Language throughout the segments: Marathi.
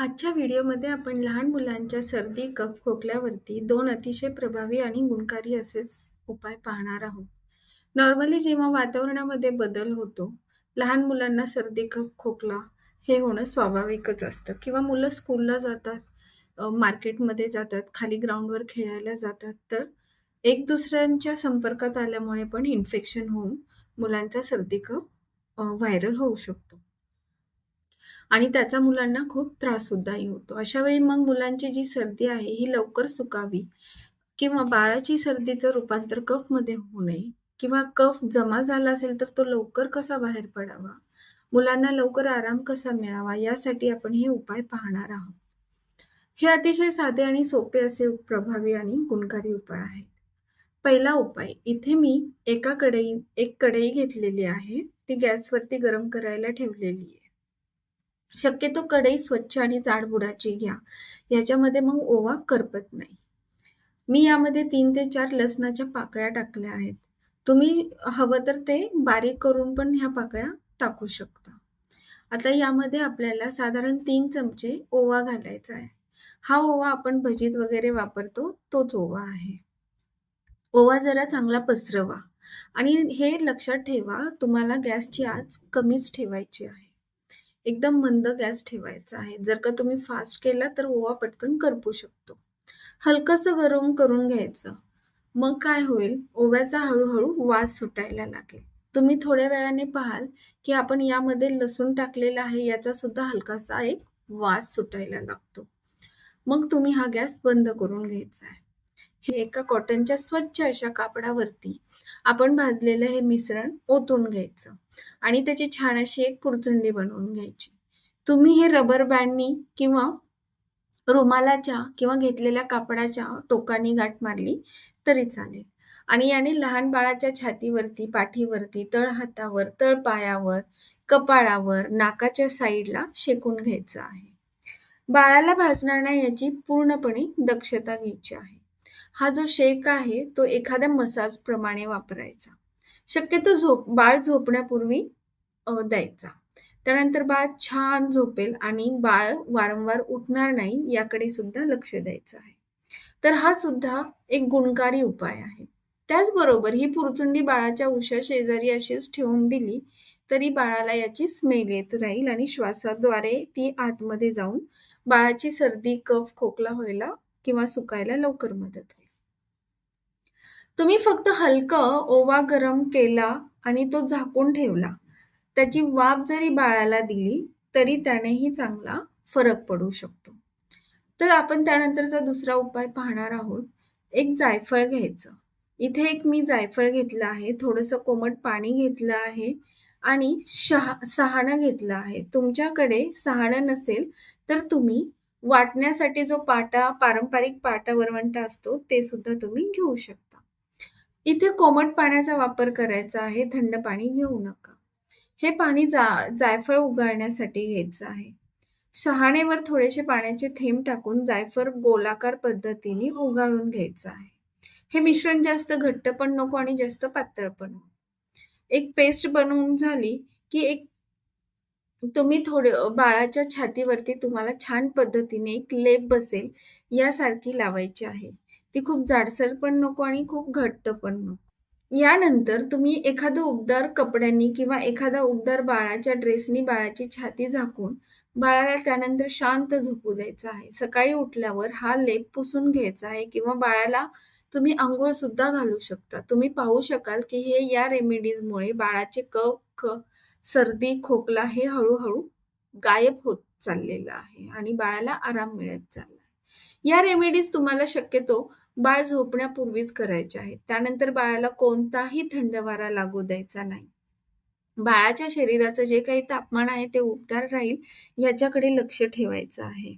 आजच्या व्हिडिओमध्ये आपण लहान मुलांच्या सर्दी, कफ, खोकल्यावरती दोन अतिशय प्रभावी आणि गुणकारी असेच उपाय पाहणार आहोत. नॉर्मली जेव्हा वातावरणामध्ये बदल होतो, लहान मुलांना सर्दी, कफ, खोकला हे होणं स्वाभाविकच असतं किंवा मुलं स्कूलला जातात, मार्केटमध्ये जातात, खाली ग्राउंडवर खेळायला जातात, तर एक दुसऱ्यांच्या संपर्कात आल्यामुळे पण इन्फेक्शन होऊन मुलांचा सर्दी, कफ व्हायरल होऊ शकतो. आणि त्याचा मुलांना खूप त्राससुद्धाही होतो. अशा वेळी मग मुलांची जी सर्दी आहे ही लवकर सुकावी किंवा बाळाची सर्दीचं रूपांतर कफमध्ये होऊ नये किंवा कफ जमा झाला असेल तर तो लवकर कसा बाहेर पडावा, मुलांना लवकर आराम कसा मिळावा यासाठी आपण हे उपाय पाहणार आहोत. हे अतिशय साधे आणि सोपे असे प्रभावी आणि गुणकारी उपाय आहेत. पहिला उपाय इथे मी एका कढई एक कढई घेतलेली आहे. ती गॅसवरती गरम करायला ठेवलेली आहे. शक्यतो कढई स्वच्छ आणि जाडबुडाची घ्या. याच्यामध्ये मग ओवा करपत नाही. मी यामध्ये तीन ते चार लसणाच्या पाकळ्या टाकल्या आहेत. तुम्ही हवं तर ते बारीक करून पण ह्या पाकळ्या टाकू शकता. आता यामध्ये आपल्याला साधारण तीन चमचे ओवा घालायचा आहे. हा ओवा आपण भजीत वगैरे वापरतो तोच ओवा आहे. ओवा जरा चांगला पसरवा आणि हे लक्षात ठेवा तुम्हाला गॅसची आच कमीच ठेवायची आहे. एकदम मंद गॅस ठेवायचा आहे. जर का तुम्ही फास्ट केला तर ओवा पटकन करपू शकतो. हलकंसं गरम करून घ्यायचं. मग काय होईल, ओव्याचा हळूहळू वास सुटायला लागेल. तुम्ही थोड्या वेळाने पाहाल, की आपण यामध्ये लसूण टाकलेला आहे याचा सुद्धा हलकासा एक वास सुटायला लागतो. मग तुम्ही हा गॅस बंद करून घ्यायचा आहे. हे एका कॉटनच्या स्वच्छ अशा कापडावरती आपण भाजलेलं हे मिश्रण ओतून घ्यायचं आणि त्याची छान अशी एक पुरचुंडी बनवून घ्यायची. तुम्ही हे रबर बँडनी किंवा रुमालाच्या किंवा घेतलेल्या कापडाच्या टोकानी गाठ मारली तरी चालेल आणि याने लहान बाळाच्या छातीवरती, पाठीवरती, तळहातावर, तळपायावर, कपाळावर, नाकाच्या साईडला शेकून घ्यायचं आहे. बाळाला भाजणार नाही याची पूर्णपणे दक्षता घ्यायची आहे. हा जो शेक आहे तो एखाद्या मसाज प्रमाणे वापरायचा. शक्यतो झोप बाळ झोपण्यापूर्वी द्यायचा. त्यानंतर बाळ छान झोपेल आणि बाळ वारंवार उठणार नाही याकडे सुद्धा लक्ष द्यायचं आहे. तर हा सुद्धा एक गुणकारी उपाय आहे. त्याचबरोबर ही पुरचुंडी बाळाच्या उशा शेजारी अशीच ठेवून दिली तरी बाळाला याची स्मेल येत राहील आणि श्वासाद्वारे ती आतमध्ये जाऊन बाळाची सर्दी, कफ, खोकला व्हायला किंवा सुकायला लवकर मदत होईल. तुम्ही फक्त हलकं ओवा गरम केला आणि तो झाकून ठेवला. त्याची वाफ जरी बाळाला दिली तरी त्यानेही चांगला फरक पडू शकतो. तर आपण त्यानंतरचा दुसरा उपाय पाहणार आहोत. एक जायफळ घ्यायचं. इथे एक मी जायफळ घेतलं आहे. थोडंसं कोमट पाणी घेतलं आहे आणि शहा सहाणं घेतलं आहे. तुमच्याकडे सहाणं नसेल तर तुम्ही वाटण्यासाठी जो पाटा पारंपरिक पाटा वरवंटा असतो ते सुद्धा तुम्ही घेऊ शकता. इथे कोमट पाण्याचा वापर करायचा आहे. थंड पाणी घेऊ नका. हे पाणी जा जायफळ उगाळण्यासाठी घ्यायचं आहे. शहाणेवर थोडेसे पाण्याचे थेंब टाकून जायफळ गोलाकार पद्धतीने उगाळून घ्यायचं आहे. हे मिश्रण जास्त घट्ट पण नको आणि जास्त पातळ पण नको. एक पेस्ट बनवून झाली की एक तुम्ही थोडे बाळाच्या छातीवरती तुम्हाला छान पद्धतीने एक लेप बसेल यासारखी लावायची आहे. ती खूप जाडसर पण नको आणि खूप घट्ट पण नको. यानंतर तुम्ही एखादं उबदार कपड्यांनी किंवा एखादा उबदार बाळाच्या ड्रेसनी बाळाची छाती झाकून बाळाला त्यानंतर शांत झोपू द्यायचं आहे. सकाळी उठल्यावर हा लेप पुसून घ्यायचा आहे किंवा बाळाला तुम्ही आंघोळ सुद्धा घालू शकता. तुम्ही पाहू शकाल की हे या रेमेडीजमुळे बाळाचे कफ, सर्दी, खोकला हे हळूहळू गायब होत चाललेलं आहे आणि बाळाला आराम मिळत चालला आहे. या रेमेडीज तुम्हाला शक्यतो बाळ झोपण्यापूर्वीच करायचे आहेत. त्यानंतर बाळाला कोणताही थंड वारा लागू द्यायचा नाही. बाळाच्या शरीराचं जे काही तापमान आहे ते उबदार राहील याच्याकडे लक्ष ठेवायचं आहे.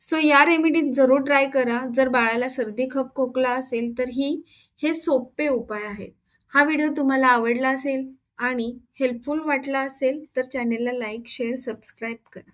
सो या रेमेडीज जरूर ट्राय करा. जर बाळाला सर्दी, खप खोकला असेल तर ही हे सोपे उपाय आहेत. हा व्हिडिओ तुम्हाला आवडला असेल आणि हेल्पफुल वाटला असेल तर चॅनेलला लाईक, शेअर, सबस्क्राईब करा.